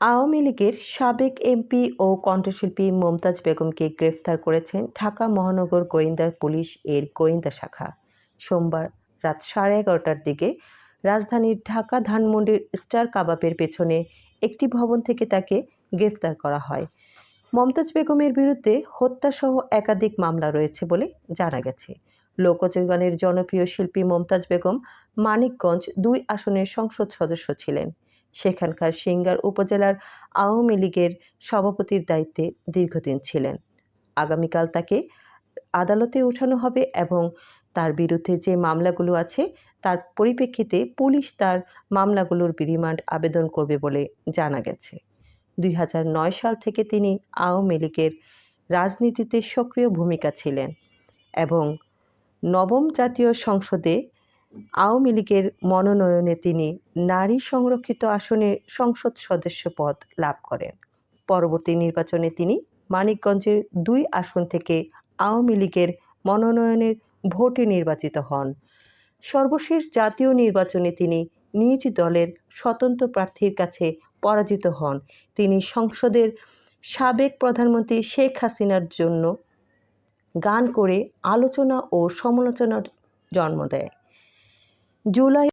আওয়ামী লীগের সাবেক এমপি ও কণ্ঠশিল্পী মমতাজ বেগমকে গ্রেফতার করেছেন ঢাকা মহানগর গোয়েন্দা পুলিশ এর গোয়েন্দা শাখা। সোমবার রাত সাড়ে এগারোটার দিকে রাজধানীর ঢাকা ধানমন্ডির স্টার কাবাবের পেছনে একটি ভবন থেকে তাকে গ্রেফতার করা হয়। মমতাজ বেগমের বিরুদ্ধে হত্যাসহ একাধিক মামলা রয়েছে বলে জানা গেছে। লোকযোগানের জনপ্রিয় শিল্পী মমতাজ বেগম মানিকগঞ্জ দুই আসনের সংসদ সদস্য ছিলেন। সেখানকার সিঙ্গার উপজেলার আওয়ামী লীগের সভাপতির দায়িত্বে দীর্ঘদিন ছিলেন। আগামীকাল তাকে আদালতে ওঠানো হবে এবং তার বিরুদ্ধে যে মামলাগুলো আছে, তার পরিপ্রেক্ষিতে পুলিশ তার মামলাগুলোর রিমান্ড আবেদন করবে বলে জানা গেছে। দুই হাজার নয় সাল থেকে তিনি আওয়ামী লীগের রাজনীতিতে সক্রিয় ভূমিকা ছিলেন এবং নবম জাতীয় সংসদে আওয়ামী লীগের মনোনয়নে তিনি নারী সংরক্ষিত আসনে সংসদ সদস্য পদ লাভ করেন। পরবর্তী নির্বাচনে তিনি মানিকগঞ্জের দুই আসন থেকে আওয়ামী লীগের মনোনয়নের ভোটে নির্বাচিত হন। সর্বশেষ জাতীয় নির্বাচনে তিনি নিজ দলের স্বতন্ত্র প্রার্থীর কাছে পরাজিত হন। তিনি সংসদের সাবেক প্রধানমন্ত্রী শেখ হাসিনার জন্য গান করে আলোচনা ও সমালোচনার জন্ম দেয় July